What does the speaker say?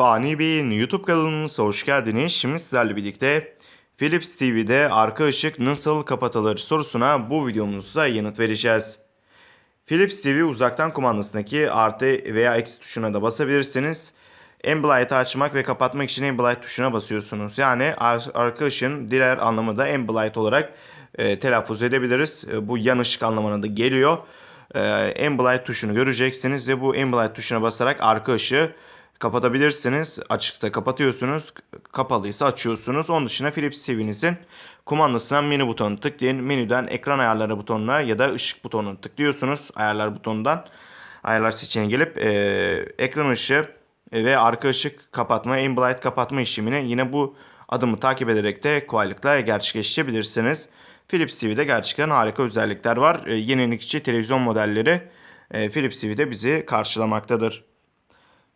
Fani Bey'in YouTube kanalımıza hoş geldiniz. Şimdi sizlerle birlikte Philips TV'de arka ışık nasıl kapatılır sorusuna bu videomuzda yanıt vereceğiz. Philips TV uzaktan kumandasındaki artı veya eksi tuşuna da basabilirsiniz. Ambilight'ı açmak ve kapatmak için Ambilight tuşuna basıyorsunuz. Yani ar- arka ışığın diğer anlamı da Ambilight olarak e, telaffuz edebiliriz. E, bu yan ışık anlamına da geliyor. E, Ambilight tuşunu göreceksiniz ve bu Ambilight tuşuna basarak arka ışığı kapatabilirsiniz. Açıkta kapatıyorsunuz. Kapalıysa açıyorsunuz. Onun dışında Philips TV'nizin kumandasından menü butonu tıklayın. Menüden ekran ayarları butonuna ya da ışık butonuna tıklıyorsunuz. Ayarlar butonundan. Ayarlar seçeneğine gelip e, ekran ışığı ve arka ışık kapatma, Ambilight kapatma işlemini yine bu adımı takip ederek de kolaylıkla gerçekleştirebilirsiniz. Philips TV'de gerçekten harika özellikler var. E, yenilikçi televizyon modelleri e, Philips TV'de bizi karşılamaktadır.